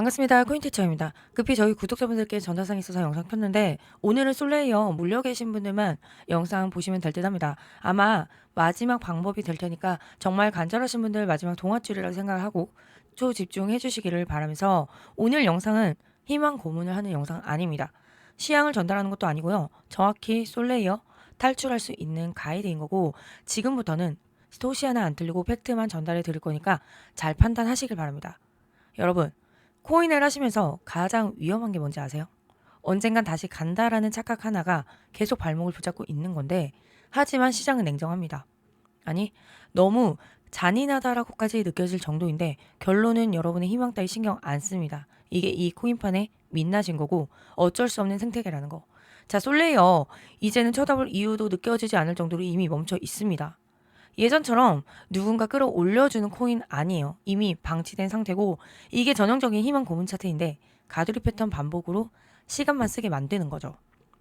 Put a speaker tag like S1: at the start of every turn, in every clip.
S1: 반갑습니다. 코인티처입니다. 급히 저희 구독자분들께 전화상이 있어서 영상 켰는데 오늘은 솔레이어 물려 계신 분들만 영상 보시면 될 듯 합니다. 아마 마지막 방법이 될 테니까 정말 간절하신 분들 마지막 동화줄이라고 생각을 하고 초집중해 주시기를 바라면서 오늘 영상은 희망 고문을 하는 영상 아닙니다. 시향을 전달하는 것도 아니고요. 정확히 솔레이어 탈출할 수 있는 가이드인 거고 지금부터는 토시 하나 안 틀리고 팩트만 전달해 드릴 거니까 잘 판단하시길 바랍니다. 여러분 코인을 하시면서 가장 위험한 게 뭔지 아세요? 언젠간 다시 간다라는 착각 하나가 계속 발목을 붙잡고 있는 건데 하지만 시장은 냉정합니다. 아니 너무 잔인하다라고까지 느껴질 정도인데 결론은 여러분의 희망 따위 신경 안 씁니다. 이게 이 코인판의 민낯인 거고 어쩔 수 없는 생태계라는 거. 자 솔레이어 이제는 쳐다볼 이유도 느껴지지 않을 정도로 이미 멈춰 있습니다. 예전처럼 누군가 끌어올려주는 코인 아니에요. 이미 방치된 상태고 이게 전형적인 희망 고문 차트인데 가두리 패턴 반복으로 시간만 쓰게 만드는 거죠.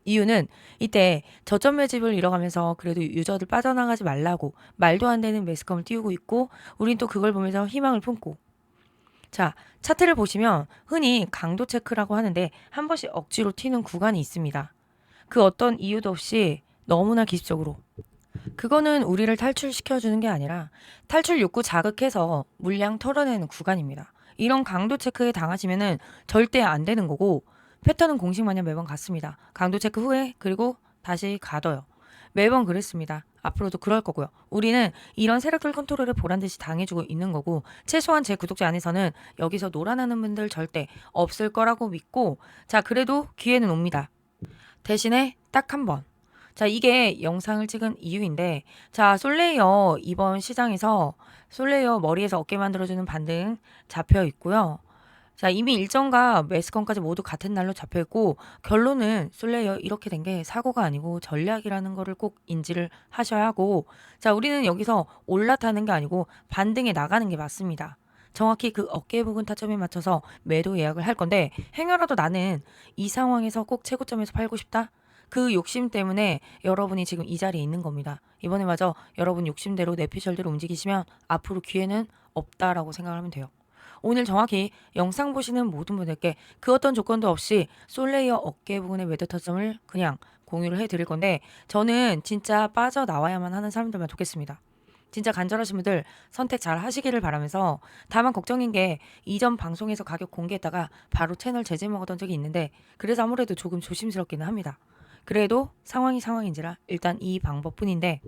S1: 이유는 이때 저점 매집을 잃어가면서 그래도 유저들 빠져나가지 말라고 말도 안 되는 매스컴을 띄우고 있고 우린 또 그걸 보면서 희망을 품고 자 차트를 보시면 흔히 강도 체크라고 하는데 한 번씩 억지로 튀는 구간이 있습니다. 그 어떤 이유도 없이 너무나 기습적으로 그거는 우리를 탈출시켜주는 게 아니라 탈출 욕구 자극해서 물량 털어내는 구간입니다. 이런 강도 체크에 당하시면은 절대 안 되는 거고 패턴은 공식 마냥 매번 같습니다. 강도 체크 후에 그리고 다시 가둬요. 매번 그랬습니다. 앞으로도 그럴 거고요. 우리는 이런 세력들 컨트롤을 보란 듯이 당해주고 있는 거고 최소한 제 구독자 안에서는 여기서 놀아나는 분들 절대 없을 거라고 믿고 자 그래도 기회는 옵니다. 대신에 딱 한 번. 자, 이게 영상을 찍은 이유인데, 자, 솔레이어 이번 시장에서 솔레이어 머리에서 어깨 만들어주는 반등 잡혀 있고요. 자, 이미 일정과 매스건까지 모두 같은 날로 잡혀 있고, 결론은 솔레이어 이렇게 된 게 사고가 아니고 전략이라는 거를 꼭 인지를 하셔야 하고, 자, 우리는 여기서 올라타는 게 아니고 반등에 나가는 게 맞습니다. 정확히 그 어깨 부분 타점에 맞춰서 매도 예약을 할 건데, 행여라도 나는 이 상황에서 꼭 최고점에서 팔고 싶다? 그 욕심 때문에 여러분이 지금 이 자리에 있는 겁니다. 이번에 마저 여러분 욕심대로 내 피셜대로 움직이시면 앞으로 기회는 없다라고 생각하면 돼요. 오늘 정확히 영상 보시는 모든 분들께 그 어떤 조건도 없이 솔레이어 어깨 부분의 매도 타점을 그냥 공유를 해드릴 건데 저는 진짜 빠져나와야만 하는 사람들만 좋겠습니다. 진짜 간절하신 분들 선택 잘 하시기를 바라면서 다만 걱정인 게 이전 방송에서 가격 공개했다가 바로 채널 제재 먹었던 적이 있는데 그래서 아무래도 조금 조심스럽기는 합니다. 그래도 상황이 상황인지라 일단 이 방법뿐인데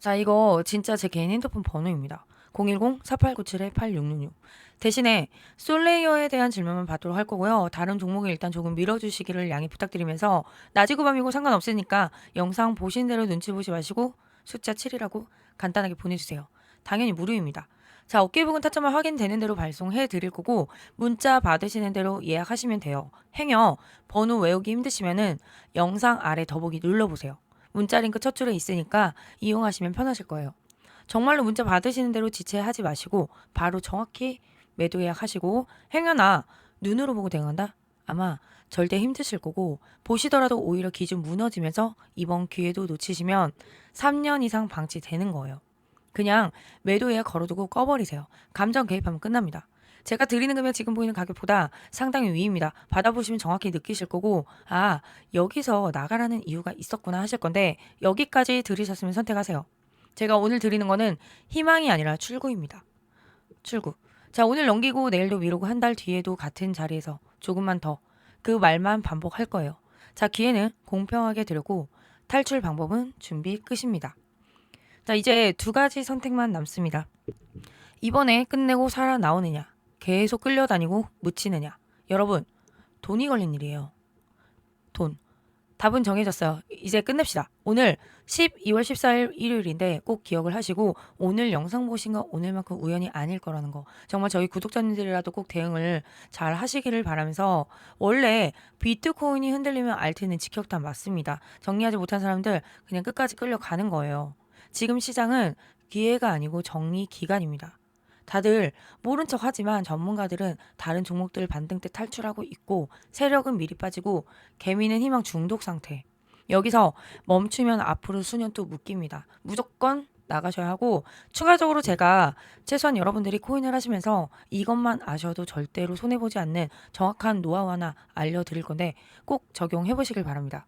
S1: 자 이거 진짜 제 개인 핸드폰 번호입니다. 010-4897-8666 대신에 솔레이어에 대한 질문만 받도록 할 거고요. 다른 종목에 일단 조금 밀어주시기를 양해 부탁드리면서 낮이고 밤이고 상관없으니까 영상 보신 대로 눈치 보지 마시고 숫자 7이라고 간단하게 보내주세요. 당연히 무료입니다. 자, 어깨 부분 타점을 확인되는 대로 발송해 드릴 거고 문자 받으시는 대로 예약하시면 돼요. 행여 번호 외우기 힘드시면은 영상 아래 더보기 눌러보세요. 문자 링크 첫 줄에 있으니까 이용하시면 편하실 거예요. 정말로 문자 받으시는 대로 지체하지 마시고 바로 정확히 매도 예약하시고 행여나 눈으로 보고 대응한다? 아마 절대 힘드실 거고 보시더라도 오히려 기준 무너지면서 이번 기회도 놓치시면 3년 이상 방치되는 거예요. 그냥 매도에 걸어두고 꺼버리세요. 감정 개입하면 끝납니다. 제가 드리는 금액 지금 보이는 가격보다 상당히 위입니다. 받아보시면 정확히 느끼실 거고, 아, 여기서 나가라는 이유가 있었구나 하실 건데, 여기까지 들으셨으면 선택하세요. 제가 오늘 드리는 거는 희망이 아니라 출구입니다. 출구. 자, 오늘 넘기고 내일도 미루고 한 달 뒤에도 같은 자리에서 조금만 더 그 말만 반복할 거예요. 자, 기회는 공평하게 드렸고, 탈출 방법은 준비 끝입니다. 자, 이제 두 가지 선택만 남습니다. 이번에 끝내고 살아나오느냐, 계속 끌려다니고 묻히느냐. 여러분, 돈이 걸린 일이에요. 돈. 답은 정해졌어요. 이제 끝냅시다. 오늘 12월 14일 일요일인데 꼭 기억을 하시고 오늘 영상 보신 거 오늘만큼 우연이 아닐 거라는 거. 정말 저희 구독자님들이라도 꼭 대응을 잘 하시기를 바라면서 원래 비트코인이 흔들리면 알트는 직격탄 맞습니다. 정리하지 못한 사람들 그냥 끝까지 끌려가는 거예요. 지금 시장은 기회가 아니고 정리 기간입니다. 다들 모른 척 하지만 전문가들은 다른 종목들 반등 때 탈출하고 있고 세력은 미리 빠지고 개미는 희망 중독 상태. 여기서 멈추면 앞으로 수년 또 묶입니다. 무조건 나가셔야 하고 추가적으로 제가 최소한 여러분들이 코인을 하시면서 이것만 아셔도 절대로 손해보지 않는 정확한 노하우 하나 알려드릴 건데 꼭 적용해 보시길 바랍니다.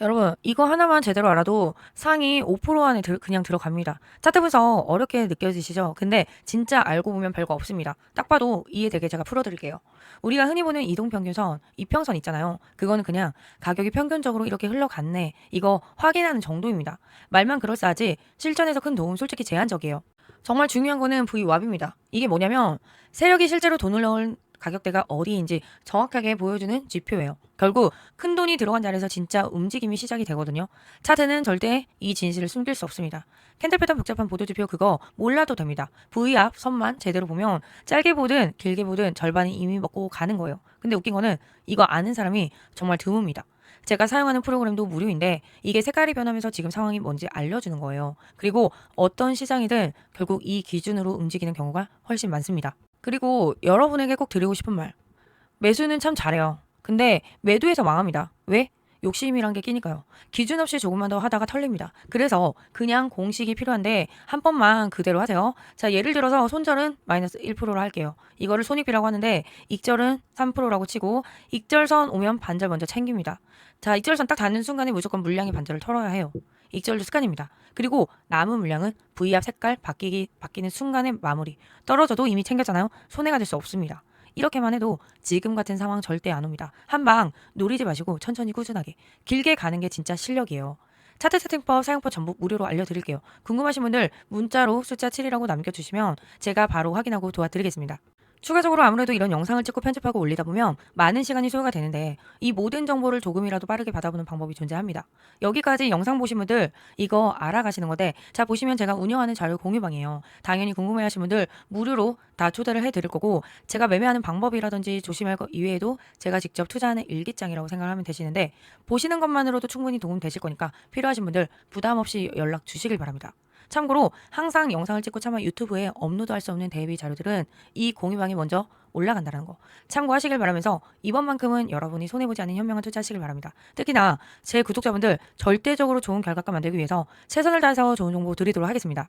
S1: 여러분 이거 하나만 제대로 알아도 상위 5% 안에 들- 그냥 들어갑니다. 차트 분석 어렵게 느껴지시죠? 근데 진짜 알고 보면 별거 없습니다. 딱 봐도 이해되게 제가 풀어드릴게요. 우리가 흔히 보는 이동평균선, 이평선 있잖아요. 그거는 그냥 가격이 평균적으로 이렇게 흘러갔네. 이거 확인하는 정도입니다. 말만 그럴싸하지 실전에서 큰 도움 솔직히 제한적이에요. 정말 중요한 거는 VWAP입니다. 이게 뭐냐면 세력이 실제로 돈을 넣은 가격대가 어디인지 정확하게 보여주는 지표예요. 결국 큰 돈이 들어간 자리에서 진짜 움직임이 시작이 되거든요. 차트는 절대 이 진실을 숨길 수 없습니다. 캔들 패턴 복잡한 보도 지표 그거 몰라도 됩니다. V 앞 선만 제대로 보면 짧게 보든 길게 보든 절반이 이미 먹고 가는 거예요. 근데 웃긴 거는 이거 아는 사람이 정말 드뭅니다. 제가 사용하는 프로그램도 무료인데 이게 색깔이 변하면서 지금 상황이 뭔지 알려주는 거예요. 그리고 어떤 시장이든 결국 이 기준으로 움직이는 경우가 훨씬 많습니다. 그리고 여러분에게 꼭 드리고 싶은 말. 매수는 참 잘해요. 근데 매도해서 망합니다. 왜? 욕심이란 게 끼니까요. 기준 없이 조금만 더 하다가 털립니다. 그래서 그냥 공식이 필요한데 한 번만 그대로 하세요. 자, 예를 들어서 손절은 마이너스 1%로 할게요. 이거를 손익비라고 하는데 익절은 3%라고 치고 익절선 오면 반절 먼저 챙깁니다. 자, 익절선 딱 닿는 순간에 무조건 물량이 반절을 털어야 해요. 익절도 습관입니다. 그리고 남은 물량은 V압 색깔 바뀌기 바뀌는 순간의 마무리. 떨어져도 이미 챙겼잖아요. 손해가 될 수 없습니다. 이렇게만 해도 지금 같은 상황 절대 안 옵니다. 한 방 노리지 마시고 천천히 꾸준하게 길게 가는 게 진짜 실력이에요. 차트 세팅법 사용법 전부 무료로 알려드릴게요. 궁금하신 분들 문자로 숫자 7이라고 남겨주시면 제가 바로 확인하고 도와드리겠습니다. 추가적으로 아무래도 이런 영상을 찍고 편집하고 올리다 보면 많은 시간이 소요가 되는데 이 모든 정보를 조금이라도 빠르게 받아보는 방법이 존재합니다. 여기까지 영상 보신 분들 이거 알아가시는 건데 자 보시면 제가 운영하는 자료 공유방이에요. 당연히 궁금해하신 분들 무료로 다 초대를 해드릴 거고 제가 매매하는 방법이라든지 조심할 것 이외에도 제가 직접 투자하는 일기장이라고 생각하면 되시는데 보시는 것만으로도 충분히 도움 되실 거니까 필요하신 분들 부담 없이 연락 주시길 바랍니다. 참고로 항상 영상을 찍고 차마 유튜브에 업로드할 수 없는 대비 자료들은 이 공유방에 먼저 올라간다는 거 참고하시길 바라면서 이번만큼은 여러분이 손해보지 않는 현명한 투자하시길 바랍니다. 특히나 제 구독자분들 절대적으로 좋은 결과가 만들기 위해서 최선을 다해서 좋은 정보 드리도록 하겠습니다.